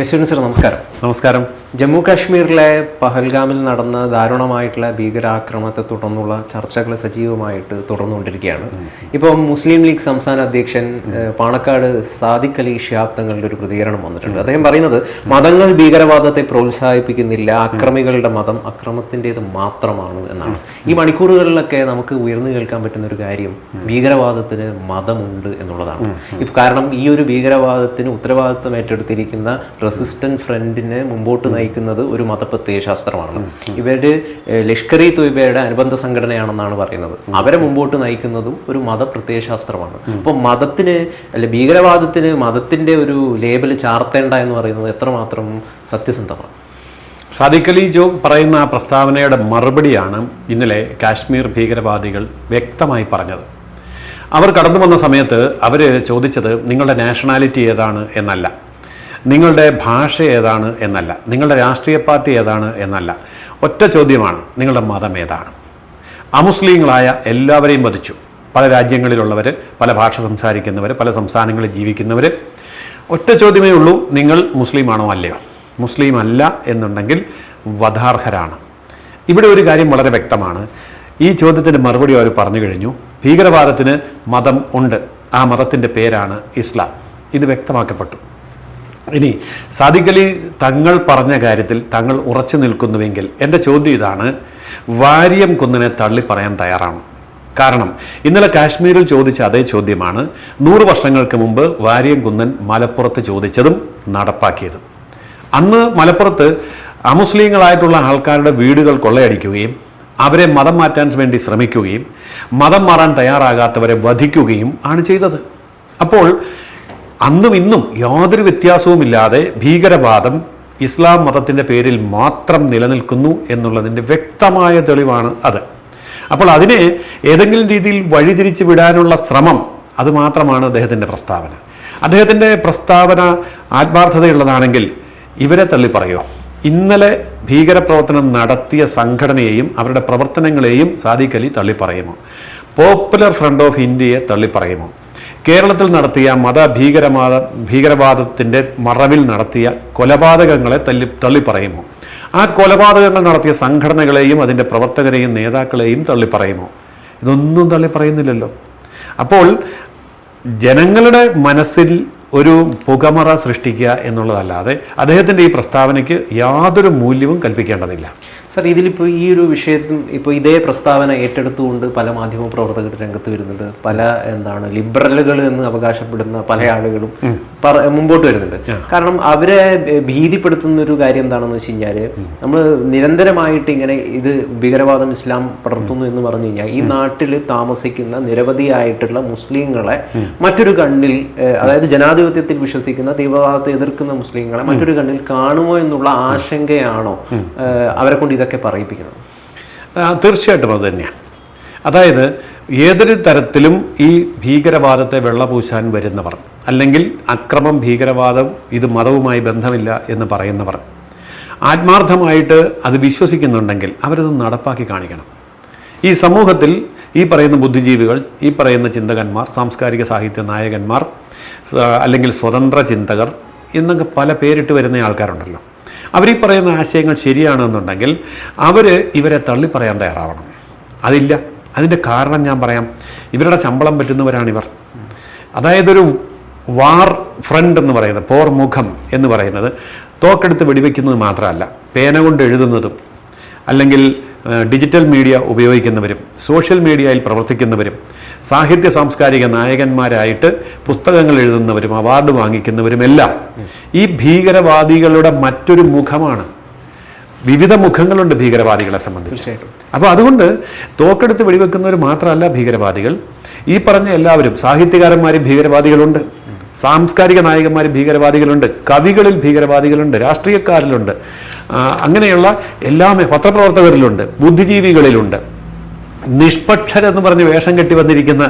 യശ്വരൻ sir നമസ്കാരം. നമസ്കാരം. ജമ്മു കാശ്മീരിലെ പഹൽഗാമിൽ നടന്ന ദാരുണമായിട്ടുള്ള ഭീകരാക്രമണത്തെ തുടർന്നുള്ള ചർച്ചകൾ സജീവമായിട്ട് തുടർന്നുകൊണ്ടിരിക്കുകയാണ്. ഇപ്പം മുസ്ലിം ലീഗ് സംസ്ഥാന അധ്യക്ഷൻ പാണക്കാട് സാദിഖ് അലി ഷിഹാബ് തങ്ങളുടെ ഒരു പ്രതികരണം വന്നിട്ടുണ്ട്. അദ്ദേഹം പറയുന്നത് മതങ്ങൾ ഭീകരവാദത്തെ പ്രോത്സാഹിപ്പിക്കുന്നില്ല അക്രമികളുടെ മതം അക്രമത്തിന്റെത് മാത്രമാണ് എന്നാണ്. ഈ മണിക്കൂറുകളിലൊക്കെ നമുക്ക് ഉയർന്നു കേൾക്കാൻ പറ്റുന്ന ഒരു കാര്യം ഭീകരവാദത്തിന് മതമുണ്ട് എന്നുള്ളതാണ്. കാരണം ഈ ഒരു ഭീകരവാദത്തിന് ഉത്തരവാദിത്വം ഏറ്റെടുത്തിരിക്കുന്ന റെസിസ്റ്റന്റ് ഫ്രണ്ടിനെ മുമ്പോട്ട് നയിക്കുന്നത് ഒരു മതപ്രത്യയ ശാസ്ത്രമാണ്. ഇവരുടെ ലഷ്കർ ഇ തൊയ്ബയുടെ അനുബന്ധ സംഘടനയാണെന്നാണ് പറയുന്നത്. അവരെ മുമ്പോട്ട് നയിക്കുന്നതും ഒരു മതപ്രത്യയ ശാസ്ത്രമാണ്. അപ്പോൾ മതത്തിന് അല്ലെ ഭീകരവാദത്തിന് മതത്തിന്റെ ഒരു ലേബൽ ചാർത്തേണ്ട എന്ന് പറയുന്നത് എത്രമാത്രം സത്യസന്ധമാണ്? സാദിഖ് അലി ജോ പറയുന്ന ആ പ്രസ്താവനയുടെ മറുപടിയാണ് ഇന്നലെ കാശ്മീർ ഭീകരവാദികൾ വ്യക്തമായി പറഞ്ഞത്. അവർ കടന്നു വന്ന സമയത്ത് അവർ ചോദിച്ചത് നിങ്ങളുടെ നാഷണാലിറ്റി ഏതാണ് എന്നല്ല. നിങ്ങളുടെ ഭാഷ ഏതാണ് എന്നല്ല. നിങ്ങളുടെ രാഷ്ട്രീയ പാർട്ടി ഏതാണ് എന്നല്ല. ഒറ്റ ചോദ്യമാണ് നിങ്ങളുടെ മതം ഏതാണ്? അമുസ്ലിങ്ങളായ എല്ലാവരെയും വധിച്ചു. പല രാജ്യങ്ങളിലുള്ളവർ പല ഭാഷ സംസാരിക്കുന്നവർ പല സംസ്ഥാനങ്ങളിൽ ജീവിക്കുന്നവർ ഒറ്റ ചോദ്യമേ ഉള്ളൂ നിങ്ങൾ മുസ്ലിമാണോ അല്ലയോ? മുസ്ലിം അല്ല എന്നുണ്ടെങ്കിൽ വധാർഹരാണ്. ഇവിടെ ഒരു കാര്യം വളരെ വ്യക്തമാണ്. ഈ ചോദ്യത്തിന് മറുപടി അവർ പറഞ്ഞു കഴിഞ്ഞു. ഭീകരവാദത്തിന് മതം ഉണ്ട്. ആ മതത്തിന്റെ പേരാണ് ഇസ്ലാം. ഇത് വ്യക്തമാക്കപ്പെട്ടു. ഇനി സാദിഖ് അലി തങ്ങൾ പറഞ്ഞ കാര്യത്തിൽ തങ്ങൾ ഉറച്ചു നിൽക്കുന്നുവെങ്കിൽ എന്റെ ചോദ്യം ഇതാണ് വാര്യം കുന്നിനെ തള്ളി പറയാൻ തയ്യാറാണ്? കാരണം ഇന്നലെ കാശ്മീരിൽ ചോദിച്ച അതേ ചോദ്യമാണ് നൂറ് വർഷങ്ങൾക്ക് മുമ്പ് വാര്യം കുന്നൻ മലപ്പുറത്ത് ചോദിച്ചതും നടപ്പാക്കിയതും. അന്ന് മലപ്പുറത്ത് അമുസ്ലിങ്ങളായിട്ടുള്ള ആൾക്കാരുടെ വീടുകൾ കൊള്ളയടിക്കുകയും അവരെ മതം മാറ്റാൻ വേണ്ടി ശ്രമിക്കുകയും മതം മാറാൻ തയ്യാറാകാത്തവരെ വധിക്കുകയും ആണ് ചെയ്തത്. അപ്പോൾ അന്നും ഇന്നും യാതൊരു വ്യത്യാസവുമില്ലാതെ ഭീകരവാദം ഇസ്ലാം മതത്തിന്റെ പേരിൽ മാത്രം നിലനിൽക്കുന്നു എന്നുള്ളതിന്റെ വ്യക്തമായ തെളിവാണ് അത്. അപ്പോൾ അതിനെ ഏതെങ്കിലും രീതിയിൽ വഴിതിരിച്ചു വിടാനുള്ള ശ്രമം അതുമാത്രമാണ് അദ്ദേഹത്തിന്റെ പ്രസ്താവന. അദ്ദേഹത്തിന്റെ പ്രസ്താവന ആത്മാർത്ഥതയുള്ളതാണെങ്കിൽ ഇവരെ തള്ളി പറയോ? ഇന്നലെ ഭീകരപ്രവർത്തനം നടത്തിയ സംഘടനയെയും അവരുടെ പ്രവർത്തനങ്ങളെയും സാദിഖലി അലി തള്ളി പറയുമോ? പോപ്പുലർ ഫ്രണ്ട് ഓഫ് ഇന്ത്യയെ തള്ളി പറയുമോ? കേരളത്തിൽ നടത്തിയ മത ഭീകരവാദ ഭീകരവാദത്തിന്റെ മറവിൽ നടത്തിയ കൊലപാതകങ്ങളെ തല്ലി തള്ളി പറയുമോ ആ കൊലപാതകങ്ങൾ നടത്തിയ സംഘടനകളെയും അതിന്റെ പ്രവർത്തകരെയും നേതാക്കളെയും തള്ളിപ്പറയുമോ? ഇതൊന്നും തള്ളിപ്പറയുന്നില്ലല്ലോ. അപ്പോൾ ജനങ്ങളുടെ മനസ്സിൽ ഒരു പുകമറ സൃഷ്ടിക്കുക എന്നുള്ളതല്ലാതെ അദ്ദേഹത്തിന്റെ ഈ പ്രസ്താവനയ്ക്ക് യാതൊരു മൂല്യവും കൽപ്പിക്കേണ്ടതില്ല. സർ ഇതിലിപ്പോൾ ഈ ഒരു വിഷയത്തിൽ ഇപ്പോൾ ഇതേ പ്രസ്താവന ഏറ്റെടുത്തുകൊണ്ട് പല മാധ്യമ പ്രവർത്തകർ രംഗത്ത് വരുന്നുണ്ട്. പല എന്താണ് ലിബറലുകൾ എന്ന് അവകാശപ്പെടുന്ന പല ആളുകളും മുമ്പോട്ട് വരുന്നുണ്ട്. കാരണം അവരെ ഭീതിപ്പെടുത്തുന്ന ഒരു കാര്യം എന്താണെന്ന് വെച്ച് കഴിഞ്ഞാൽ നമ്മൾ നിരന്തരമായിട്ട് ഇങ്ങനെ ഇത് ഭീകരവാദം ഇസ്ലാം പടർത്തുന്നു എന്ന് പറഞ്ഞു കഴിഞ്ഞാൽ ഈ നാട്ടിൽ താമസിക്കുന്ന നിരവധിയായിട്ടുള്ള മുസ്ലിങ്ങളെ മറ്റൊരു കണ്ണിൽ അതായത് ജനാധിപത്യത്തിൽ വിശ്വസിക്കുന്ന തീവ്രവാദത്തെ എതിർക്കുന്ന മുസ്ലിങ്ങളെ മറ്റൊരു കണ്ണിൽ കാണുമോ എന്നുള്ള ആശങ്കയാണോ അവരെ കൊണ്ട് ഇതൊക്കെ പറയിപ്പിക്കുന്നത്? തീർച്ചയായിട്ടും അത് തന്നെയാണ് അതായത് ഏതൊരു തരത്തിലും ഈ ഭീകരവാദത്തെ വെള്ളപൂശാൻ വരുന്നവർ അല്ലെങ്കിൽ അക്രമം ഭീകരവാദം ഇത് മതവുമായി ബന്ധമില്ല എന്ന് പറയുന്നവർ ആത്മാർത്ഥമായിട്ട് അത് വിശ്വസിക്കുന്നുണ്ടെങ്കിൽ അവരത് നടപ്പാക്കി കാണിക്കണം. ഈ സമൂഹത്തിൽ ഈ പറയുന്ന ബുദ്ധിജീവികൾ ഈ പറയുന്ന ചിന്തകന്മാർ സാംസ്കാരിക സാഹിത്യ നായകന്മാർ അല്ലെങ്കിൽ സ്വതന്ത്ര ചിന്തകർ എന്നൊക്കെ പല പേരിട്ട് വരുന്ന ആൾക്കാരുണ്ടല്ലോ. അവർ ഈ പറയുന്ന ആശയങ്ങൾ ശരിയാണെന്നുണ്ടെങ്കിൽ അവർ ഇവരെ തള്ളി പറയാൻ തയ്യാറാവണം. അതില്ല. അതിന്റെ കാരണം ഞാൻ പറയാം. ഇവരുടെ ശമ്പളം പറ്റുന്നവരാണിവർ. അതായത് ഒരു വാർ ഫ്രണ്ട് എന്ന് പറയുന്നത് പോർ മുഖം എന്ന് പറയുന്നത് തോക്കെടുത്ത് വെടിവെക്കുന്നത് മാത്രമല്ല പേന കൊണ്ട് എഴുതുന്നതും അല്ലെങ്കിൽ ഡിജിറ്റൽ മീഡിയ ഉപയോഗിക്കുന്നവരും സോഷ്യൽ മീഡിയയിൽ പ്രവർത്തിക്കുന്നവരും സാഹിത്യ സാംസ്കാരിക നായകന്മാരായിട്ട് പുസ്തകങ്ങൾ എഴുതുന്നവരും അവാർഡ് വാങ്ങിക്കുന്നവരും എല്ലാം ഈ ഭീകരവാദികളുടെ മറ്റൊരു മുഖമാണ്. വിവിധ മുഖങ്ങളുണ്ട് ഭീകരവാദികളെ സംബന്ധിച്ച്. അപ്പോൾ അതുകൊണ്ട് തോക്കെടുത്ത് വെടിവെക്കുന്നവർ മാത്രമല്ല ഭീകരവാദികൾ. ഈ പറഞ്ഞ എല്ലാവരും സാഹിത്യകാരന്മാരും ഭീകരവാദികളുണ്ട്. സാംസ്കാരിക നായകന്മാരും ഭീകരവാദികളുണ്ട്. കവികളിൽ ഭീകരവാദികളുണ്ട്. രാഷ്ട്രീയക്കാരിലുണ്ട്. അങ്ങനെയുള്ള എല്ലാ പത്രപ്രവർത്തകരിലുണ്ട്. ബുദ്ധിജീവികളിലുണ്ട്. നിഷ്പക്ഷരെന്ന് പറഞ്ഞ് വേഷം കെട്ടി വന്നിരിക്കുന്ന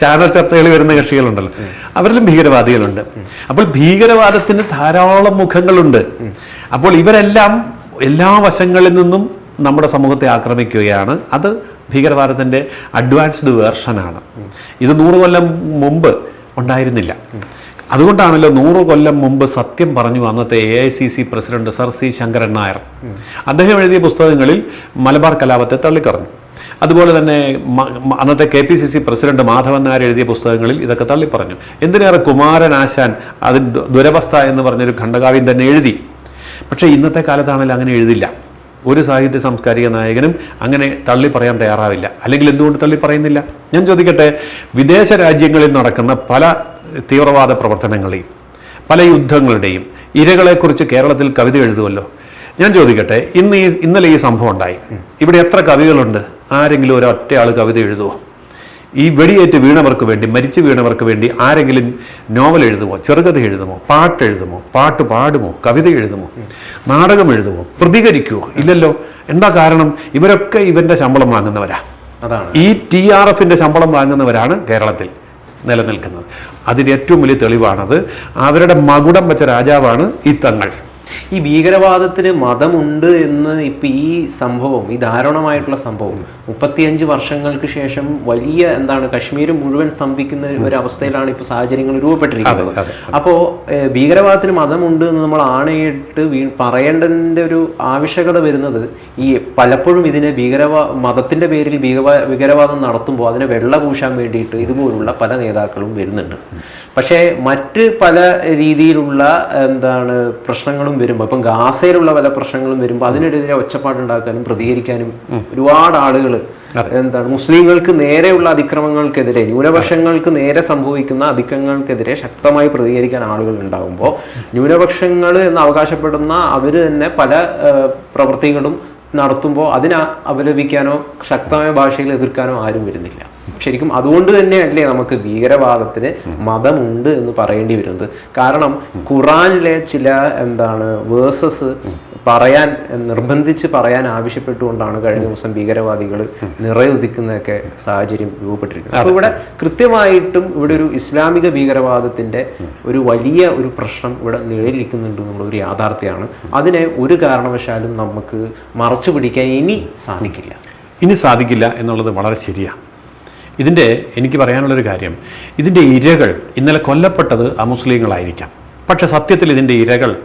ചാനൽ ചർച്ചകൾ വരുന്ന കക്ഷികളുണ്ടല്ലോ. അവരിലും ഭീകരവാദികളുണ്ട്. അപ്പോൾ ഭീകരവാദത്തിന് ധാരാളം മുഖങ്ങളുണ്ട്. അപ്പോൾ ഇവരെല്ലാം എല്ലാ വശങ്ങളിൽ നിന്നും നമ്മുടെ സമൂഹത്തെ ആക്രമിക്കുകയാണ്. അത് ഭീകരവാദത്തിന്റെ അഡ്വാൻസ്ഡ് വേർഷനാണ് ഇത് നൂറ് കൊല്ലം മുമ്പ് ഉണ്ടായിരുന്നില്ല. അതുകൊണ്ടാണല്ലോ നൂറ് കൊല്ലം മുമ്പ് സത്യം പറഞ്ഞു അന്നത്തെ A I C C president sir C Sankaran Nair. അദ്ദേഹം എഴുതിയ പുസ്തകങ്ങളിൽ മലബാർ കലാപത്തെ തള്ളിക്കറഞ്ഞു അതുപോലെ തന്നെ അന്നത്തെ K P C C president Madhavan Nair എഴുതിയ പുസ്തകങ്ങളിൽ ഇതൊക്കെ തള്ളിപ്പറഞ്ഞു. എന്തിനേറെ കുമാരൻ ആശാൻ അത് ദുരവസ്ഥ എന്ന് പറഞ്ഞൊരു ഖണ്ഡകാവ്യം തന്നെ എഴുതി. പക്ഷേ ഇന്നത്തെ കാലത്താണെങ്കിൽ അങ്ങനെ എഴുതില്ല. ഒരു സാഹിത്യ സാംസ്കാരിക നായകനും അങ്ങനെ തള്ളി പറയാൻ തയ്യാറാവില്ല. അല്ലെങ്കിൽ എന്തുകൊണ്ട് തള്ളി പറയുന്നില്ല? ഞാൻ ചോദിക്കട്ടെ വിദേശ രാജ്യങ്ങളിൽ നടക്കുന്ന പല തീവ്രവാദ പ്രവർത്തനങ്ങളെയും പല യുദ്ധങ്ങളുടെയും ഇരകളെക്കുറിച്ച് കേരളത്തിൽ കവിത എഴുതുമല്ലോ ഞാൻ ചോദിക്കട്ടെ ഇന്ന് ഈ ഇന്നലെ ഈ സംഭവം ഉണ്ടായി. ഇവിടെ എത്ര കവികളുണ്ട്? ആരെങ്കിലും ഒരൊറ്റയാൾ കവിത എഴുതുമോ ഈ വെടിയേറ്റ് വീണവർക്ക് വേണ്ടി മരിച്ചു വീണവർക്ക് വേണ്ടി ആരെങ്കിലും നോവൽ എഴുതുമോ ചെറുകഥ എഴുതുമോ പാട്ട് എഴുതുമോ പാട്ട് പാടുമോ കവിത എഴുതുമോ നാടകം എഴുതുമോ പ്രതികരിക്കുമോ ഇല്ലല്ലോ. എന്താ കാരണം? ഇവരൊക്കെ ഇവന്റെ ശമ്പളം വാങ്ങുന്നവരാ. അതാണ്. ഈ ടി ആർ എഫിന്റെ ശമ്പളം വാങ്ങുന്നവരാണ് കേരളത്തിൽ നിലനിൽക്കുന്നത്. അതിന്റെ ഏറ്റവും വലിയ തെളിവാണത് അവരുടെ മകുടം വെച്ച രാജാവാണ് ഈ തങ്ങൾ. ഈ ഭീകരവാദത്തിന് മതമുണ്ട് എന്ന് ഇപ്പം ഈ സംഭവം ഈ ദാരുണമായിട്ടുള്ള സംഭവം മുപ്പത്തിയഞ്ച് വർഷങ്ങൾക്ക് ശേഷം വലിയ എന്താണ് കശ്മീർ മുഴുവൻ സ്തംഭിക്കുന്ന ഒരു അവസ്ഥയിലാണ് ഇപ്പോൾ സാഹചര്യങ്ങൾ രൂപപ്പെട്ടിരിക്കുന്നത്. അപ്പോൾ ഭീകരവാദത്തിന് മതമുണ്ട് എന്ന് നമ്മൾ ആണയിട്ട് വീ പറയേണ്ടതിന്റെ ഒരു ആവശ്യകത വരുന്നത് ഈ പലപ്പോഴും ഇതിനെ ഭീകരവാ മതത്തിന്റെ പേരിൽ ഭീകരവാ ഭീകരവാദം നടത്തുമ്പോൾ അതിനെ വെള്ള പൂശാൻ വേണ്ടിയിട്ട് ഇതുപോലുള്ള പല നേതാക്കളും വരുന്നുണ്ട്. പക്ഷേ മറ്റ് പല രീതിയിലുള്ള എന്താണ് പ്രശ്നങ്ങളും വരുമ്പോൾ ഇപ്പം ഗാസയിലുള്ള പല പ്രശ്നങ്ങളും വരുമ്പോൾ അതിനെതിരെ ഒച്ചപ്പാടുണ്ടാക്കാനും പ്രതികരിക്കാനും ഒരുപാട് ആളുകൾ എന്താണ് മുസ്ലിങ്ങൾക്ക് നേരെയുള്ള അതിക്രമങ്ങൾക്കെതിരെ ന്യൂനപക്ഷങ്ങൾക്ക് നേരെ സംഭവിക്കുന്ന അതിക്രമങ്ങൾക്കെതിരെ ശക്തമായി പ്രതികരിക്കാൻ ആളുകൾ ഉണ്ടാകുമ്പോൾ ന്യൂനപക്ഷങ്ങൾ എന്ന് അവകാശപ്പെടുന്ന അവർ തന്നെ പല പ്രവൃത്തികളും നടത്തുമ്പോൾ അതിനെ അപലപിക്കാനോ ശക്തമായ ഭാഷയിൽ എതിർക്കാനോ ആരും വരുന്നില്ല. ശരിക്കും അതുകൊണ്ട് തന്നെയല്ലേ നമുക്ക് ഭീകരവാദത്തിന് മതമുണ്ട് എന്ന് പറയേണ്ടി വരുന്നത്. കാരണം ഖുറാനിലെ ചില എന്താണ് വേഴ്സസ് പറയാൻ നിർബന്ധിച്ച് പറയാൻ ആവശ്യപ്പെട്ടുകൊണ്ടാണ് കഴിഞ്ഞ ദിവസം ഭീകരവാദികൾ നിറയുദിക്കുന്നതൊക്കെ സാഹചര്യം രൂപപ്പെട്ടിരിക്കുന്നത്. അപ്പോൾ ഇവിടെ കൃത്യമായിട്ടും ഇവിടെ ഒരു ഇസ്ലാമിക ഭീകരവാദത്തിന്റെ ഒരു വലിയ ഒരു പ്രശ്നം ഇവിടെ നിഴലിരിക്കുന്നുണ്ട് എന്നുള്ള ഒരു യാഥാർത്ഥ്യമാണ്. അതിനെ ഒരു കാരണവശാലും നമുക്ക് മറച്ചു പിടിക്കാൻ ഇനി സാധിക്കില്ല. ഇനി സാധിക്കില്ല എന്നുള്ളത് വളരെ ശരിയാണ്. ഇതിന്റെ എനിക്ക് പറയാനുള്ളൊരു കാര്യം. ഇതിന്റെ ഇരകൾ ഇന്നലെ കൊല്ലപ്പെട്ടത് അമുസ്ലിങ്ങളായിരിക്കാം. പക്ഷെ സത്യത്തിൽ ഇതിന്റെ ഇരകൾ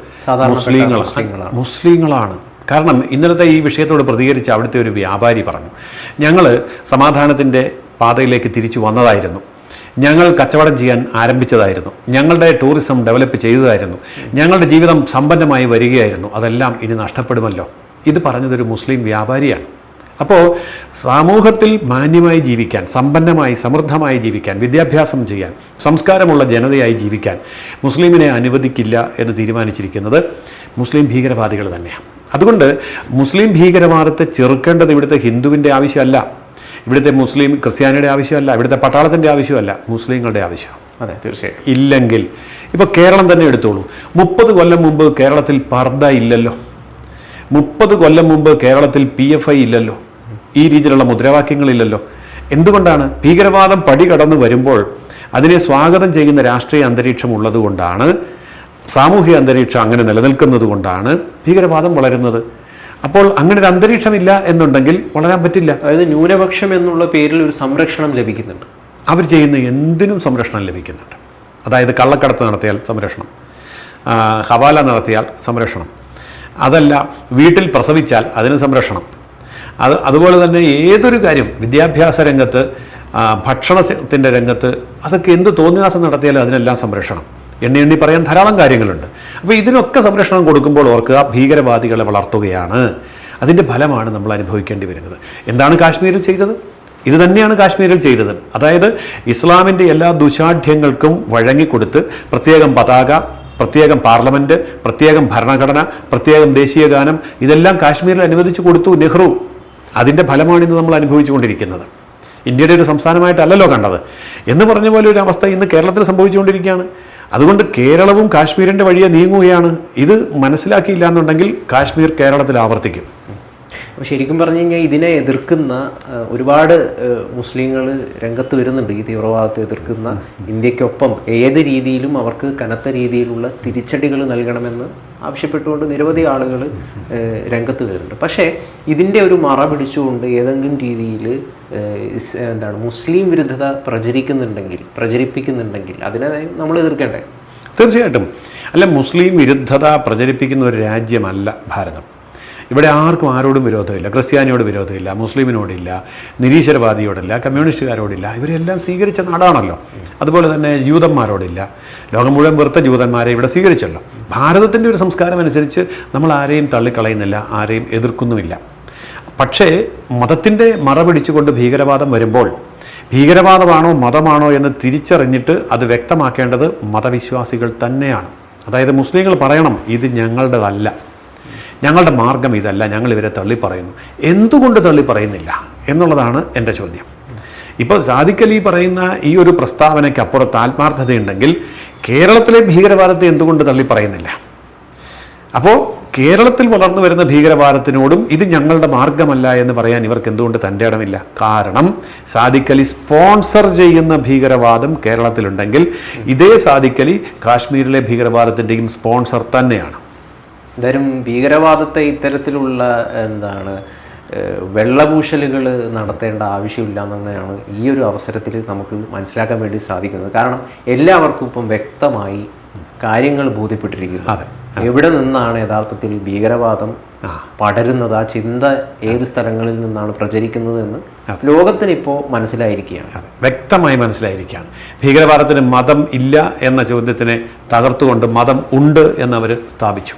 മുസ്ലിങ്ങൾ മുസ്ലിങ്ങളാണ്. കാരണം ഇന്നലത്തെ ഈ വിഷയത്തോട് പ്രതികരിച്ച് അവിടുത്തെ ഒരു വ്യാപാരി പറഞ്ഞു ഞങ്ങൾ സമാധാനത്തിന്റെ പാതയിലേക്ക് തിരിച്ചു വന്നതായിരുന്നു. ഞങ്ങൾ കച്ചവടം ചെയ്യാൻ ആരംഭിച്ചതായിരുന്നു. ഞങ്ങളുടെ ടൂറിസം ഡെവലപ്പ് ചെയ്തതായിരുന്നു. ഞങ്ങളുടെ ജീവിതം സമ്പന്നമായി വരികയായിരുന്നു. അതെല്ലാം ഇനി നഷ്ടപ്പെടുമല്ലോ. ഇത് പറഞ്ഞതൊരു മുസ്ലിം വ്യാപാരിയാണ്. അപ്പോൾ സമൂഹത്തിൽ മാന്യമായി ജീവിക്കാൻ സമ്പന്നമായി സമൃദ്ധമായി ജീവിക്കാൻ വിദ്യാഭ്യാസം ചെയ്യാൻ സംസ്കാരമുള്ള ജനതയായി ജീവിക്കാൻ മുസ്ലിമിനെ അനുവദിക്കില്ല എന്ന് തീരുമാനിച്ചിരിക്കുന്നത് മുസ്ലിം ഭീകരവാദികൾ തന്നെയാണ്. അതുകൊണ്ട് മുസ്ലിം ഭീകരവാദത്തെ ചെറുക്കേണ്ടത് ഇവിടുത്തെ ഹിന്ദുവിന്റെ ആവശ്യമല്ല ഇവിടുത്തെ മുസ്ലിം ക്രിസ്ത്യാനിയുടെ ആവശ്യമല്ല ഇവിടുത്തെ പട്ടാളത്തിന്റെ ആവശ്യമല്ല മുസ്ലിങ്ങളുടെ ആവശ്യം അതെ തീർച്ചയായും. ഇല്ലെങ്കിൽ ഇപ്പോൾ കേരളം തന്നെ എടുത്തോളൂ. മുപ്പത് കൊല്ലം മുമ്പ് കേരളത്തിൽ പർദ്ദ ഇല്ലല്ലോ. മുപ്പത് കൊല്ലം മുമ്പ് കേരളത്തിൽ പി എഫ് ഐ ഇല്ലല്ലോ. ഈ രീതിയിലുള്ള മുദ്രാവാക്യങ്ങളില്ലല്ലോ. എന്തുകൊണ്ടാണ്? ഭീകരവാദം പടി കടന്നു വരുമ്പോൾ അതിനെ സ്വാഗതം ചെയ്യുന്ന രാഷ്ട്രീയ അന്തരീക്ഷം ഉള്ളതുകൊണ്ടാണ് സാമൂഹിക അന്തരീക്ഷം അങ്ങനെ നിലനിൽക്കുന്നത് കൊണ്ടാണ് ഭീകരവാദം വളരുന്നത്. അപ്പോൾ അങ്ങനെ ഒരു അന്തരീക്ഷമില്ല എന്നുണ്ടെങ്കിൽ വളരാൻ പറ്റില്ല. അതായത് ന്യൂനപക്ഷം എന്നുള്ള പേരിൽ ഒരു സംരക്ഷണം ലഭിക്കുന്നുണ്ട്. അവർ ചെയ്യുന്ന എന്തിനും സംരക്ഷണം ലഭിക്കുന്നുണ്ട്. അതായത് കള്ളക്കടത്ത് നടത്തിയാൽ സംരക്ഷണം ഹവാല നടത്തിയാൽ സംരക്ഷണം. അതല്ല വീട്ടിൽ പ്രസവിച്ചാൽ അതിന് സംരക്ഷണം. അത് അതുപോലെ തന്നെ ഏതൊരു കാര്യം വിദ്യാഭ്യാസ രംഗത്ത് ഭക്ഷണത്തിന്റെ രംഗത്ത് അതൊക്കെ എന്ത് തോന്നിയാസം നടത്തിയാലും അതിനെല്ലാം സംരക്ഷണം. എണ്ണി എണ്ണി പറയാൻ ധാരാളം കാര്യങ്ങളുണ്ട്. അപ്പോൾ ഇതിനൊക്കെ സംരക്ഷണം കൊടുക്കുമ്പോൾ ഓർക്കുക ഭീകരവാദികളെ വളർത്തുകയാണ്. അതിന്റെ ഫലമാണ് നമ്മൾ അനുഭവിക്കേണ്ടി വരുന്നത്. എന്താണ് കാശ്മീരിൽ ചെയ്തത്? ഇത് തന്നെയാണ് കാശ്മീരിൽ ചെയ്തത്. അതായത് ഇസ്ലാമിന്റെ എല്ലാ ദുശാഠ്യങ്ങൾക്കും വഴങ്ങിക്കൊടുത്ത് പ്രത്യേകം പതാക പ്രത്യേകം പാർലമെന്റ് പ്രത്യേകം ഭരണഘടന പ്രത്യേകം ദേശീയ ഗാനം ഇതെല്ലാം കാശ്മീരിൽ അനുവദിച്ചു കൊടുത്തു നെഹ്റു. അതിന്റെ ഫലമാണ് ഇന്ന് നമ്മൾ അനുഭവിച്ചുകൊണ്ടിരിക്കുന്നത്. ഇന്ത്യയുടെ ഒരു സംസ്ഥാനമായിട്ടല്ലല്ലോ കണ്ടത്. എന്ന് പറഞ്ഞ പോലെ ഒരു അവസ്ഥ ഇന്ന് കേരളത്തിൽ സംഭവിച്ചുകൊണ്ടിരിക്കുകയാണ്. അതുകൊണ്ട് കേരളവും കാശ്മീരിന്റെ വഴിയെ നീങ്ങുകയാണ്. ഇത് മനസ്സിലാക്കിയില്ല എന്നുണ്ടെങ്കിൽ കാശ്മീർ കേരളത്തിൽ ആവർത്തിക്കും. ശരിക്കും പറഞ്ഞു കഴിഞ്ഞാൽ ഇതിനെ എതിർക്കുന്ന ഒരുപാട് മുസ്ലിങ്ങൾ രംഗത്ത് വരുന്നുണ്ട്. ഈ തീവ്രവാദത്തെ എതിർക്കുന്ന ഇന്ത്യക്കൊപ്പം ഏത് രീതിയിലും അവർക്ക് കനത്ത രീതിയിലുള്ള തിരിച്ചടികൾ നൽകണമെന്ന് ആവശ്യപ്പെട്ടുകൊണ്ട് നിരവധി ആളുകൾ രംഗത്ത് വരുന്നുണ്ട്. പക്ഷേ ഇതിന്റെ ഒരു മറ പിടിച്ചുകൊണ്ട് ഏതെങ്കിലും രീതിയിൽ എന്താണ് മുസ്ലിം വിരുദ്ധത പ്രചരിക്കുന്നുണ്ടെങ്കിൽ പ്രചരിപ്പിക്കുന്നുണ്ടെങ്കിൽ അതിനെ നമ്മൾ എതിർക്കേണ്ടേ? തീർച്ചയായിട്ടും. അല്ല മുസ്ലിം വിരുദ്ധത പ്രചരിപ്പിക്കുന്ന ഒരു രാജ്യമല്ല ഭാരതം. ഇവിടെ ആർക്കും ആരോടും വിരോധമില്ല. ക്രിസ്ത്യാനിയോട് വിരോധമില്ല മുസ്ലിമിനോടില്ല നിരീശ്വരവാദിയോടില്ല കമ്മ്യൂണിസ്റ്റുകാരോടില്ല. ഇവരെല്ലാം സ്വീകരിച്ച നാടാണല്ലോ. അതുപോലെ തന്നെ ജൂതന്മാരോടില്ല. ലോകം മുഴുവൻ വെറുത്ത ജൂതന്മാരെ ഇവിടെ സ്വീകരിച്ചല്ലോ. ഭാരതത്തിന്റെ ഒരു സംസ്കാരം അനുസരിച്ച് നമ്മൾ ആരെയും തള്ളിക്കളയുന്നില്ല ആരെയും എതിർക്കുന്നുമില്ല. പക്ഷേ മതത്തിന്റെ മറ പിടിച്ചുകൊണ്ട് ഭീകരവാദം വരുമ്പോൾ ഭീകരവാദമാണോ മതമാണോ എന്ന് തിരിച്ചറിഞ്ഞിട്ട് അത് വ്യക്തമാക്കേണ്ടത് മതവിശ്വാസികൾ തന്നെയാണ്. അതായത് മുസ്ലിങ്ങൾ പറയണം ഇത് ഞങ്ങളുടേതല്ല. ഞങ്ങളുടെ മാർഗം ഇതല്ല ഞങ്ങൾ ഇവരെ തള്ളി പറയുന്നു. എന്തുകൊണ്ട് തള്ളി പറയുന്നില്ല എന്നുള്ളതാണ് എന്റെ ചോദ്യം. ഇപ്പോൾ സാദിഖലി പറയുന്ന ഈ ഒരു പ്രസ്താവനയ്ക്ക് അപ്പുറത്ത് ആത്മാർത്ഥതയുണ്ടെങ്കിൽ കേരളത്തിലെ ഭീകരവാദത്തെ എന്തുകൊണ്ട് തള്ളി പറയുന്നില്ല? അപ്പോൾ കേരളത്തിൽ വളർന്നു വരുന്ന ഭീകരവാദത്തിനോടും ഇത് ഞങ്ങളുടെ മാർഗമല്ല എന്ന് പറയാൻ ഇവർക്ക് എന്തുകൊണ്ട് തന്റെ ഇടമില്ല? കാരണം സാദിഖലി സ്പോൺസർ ചെയ്യുന്ന ഭീകരവാദം കേരളത്തിലുണ്ടെങ്കിൽ ഇതേ സാദിഖലി കാശ്മീരിലെ ഭീകരവാദത്തിന്റെയും സ്പോൺസർ തന്നെയാണ്. എന്തായാലും ഭീകരവാദത്തെ ഇത്തരത്തിലുള്ള എന്താണ് വെള്ളപൂശലുകൾ നടത്തേണ്ട ആവശ്യമില്ല എന്നാണ് ഈ ഒരു അവസരത്തിൽ നമുക്ക് മനസ്സിലാക്കാൻ വേണ്ടി സാധിക്കുന്നത്. കാരണം എല്ലാവർക്കും ഇപ്പം വ്യക്തമായി കാര്യങ്ങൾ ബോധ്യപ്പെട്ടിരിക്കുന്നു. എവിടെ നിന്നാണ് യഥാർത്ഥത്തിൽ ഭീകരവാദം പടരുന്നത്? ആ ചിന്ത ഏത് സ്ഥലങ്ങളിൽ നിന്നാണ് പ്രചരിക്കുന്നത് എന്ന് ലോകത്തിന് ഇപ്പോൾ മനസ്സിലായിരിക്കുകയാണ്. വ്യക്തമായി മനസ്സിലായിരിക്കുകയാണ്. ഭീകരവാദത്തിന് മതം ഇല്ല എന്ന ചോദ്യത്തിനെ തകർത്തുകൊണ്ട് മതം ഉണ്ട് എന്നവർ സ്ഥാപിച്ചു.